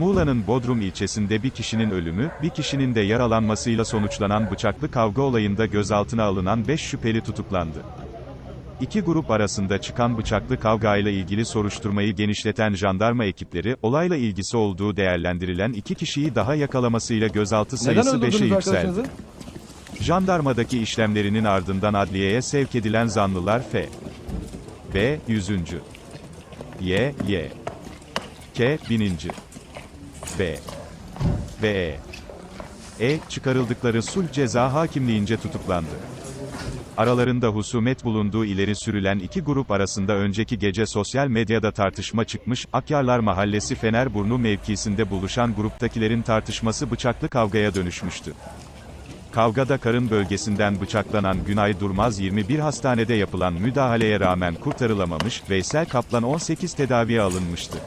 Muğla'nın Bodrum ilçesinde bir kişinin ölümü, bir kişinin de yaralanmasıyla sonuçlanan bıçaklı kavga olayında gözaltına alınan 5 şüpheli tutuklandı. İki grup arasında çıkan bıçaklı kavgayla ilgili soruşturmayı genişleten jandarma ekipleri, olayla ilgisi olduğu değerlendirilen iki kişiyi daha yakalamasıyla gözaltı sayısı 5'e öldürdünüz yükseldi. Jandarmadaki işlemlerinin ardından adliyeye sevk edilen zanlılar F. B. 100. Y. Y. K. 1000. B. E. E. çıkarıldıkları sulh ceza hakimliğince tutuklandı. Aralarında husumet bulunduğu ileri sürülen iki grup arasında önceki gece sosyal medyada tartışma çıkmış, Akyarlar Mahallesi Fenerburnu mevkisinde buluşan gruptakilerin tartışması bıçaklı kavgaya dönüşmüştü. Kavgada karın bölgesinden bıçaklanan Günay Durmaz 21 hastanede yapılan müdahaleye rağmen kurtarılamamış, Veysel Kaplan 18 tedaviye alınmıştı.